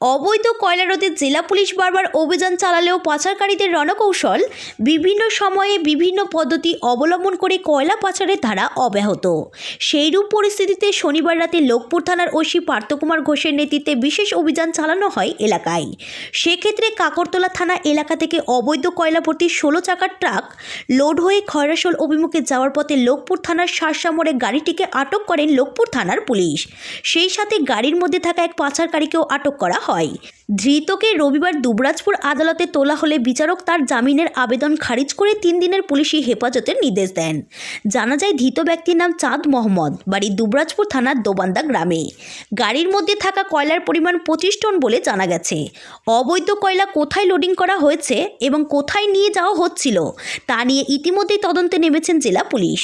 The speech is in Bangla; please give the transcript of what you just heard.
অবৈধ কয়লা রোধে জেলা পুলিশ বারবার অভিযান চালালেও পাচারকারীদের রণকৌশল বিভিন্ন সময়ে বিভিন্ন পদ্ধতি অবলম্বন করে কয়লা পাচারের ধারা অব্যাহত। সেইরূপ পরিস্থিতিতে শনিবার রাতে লোকপুর থানার ওসি পার্থকুমার ঘোষের নেতৃত্বে বিশেষ অভিযান চালানো হয় এলাকায়। সেক্ষেত্রে কাকরতলা থানা এলাকা থেকে অবৈধ কয়লা ভর্তি ষোলো চাকার ট্রাক লোড হয়ে খয়রাসোল অভিমুখে যাওয়ার পথে লোকপুর থানার শার্শামোড়ে গাড়িটিকে আটক করেন লোকপুর থানার পুলিশ। সেই সাথে গাড়ির মধ্যে থাকা এক পাচারকারীকেও আটক করা হয়। ধৃতকে রবিবার দুবরাজপুর আদালতে তোলা হলে বিচারক তার জামিনের আবেদন খারিজ করে তিন দিনের পুলিশি হেফাজতের নির্দেশ দেন। জানা যায়, ধৃত ব্যক্তির নাম চাঁদ মোহাম্মদ, বাড়ি দুবরাজপুর থানার দোবান্দা গ্রামে। গাড়ির মধ্যে থাকা কয়লার পরিমাণ পঁচিশ টন বলে জানা গেছে। অবৈধ কয়লা কোথায় লোডিং করা হয়েছে এবং কোথায় নিয়ে যাওয়া হচ্ছিল, তা নিয়ে ইতিমধ্যেই তদন্তে নেমেছেন জেলা পুলিশ।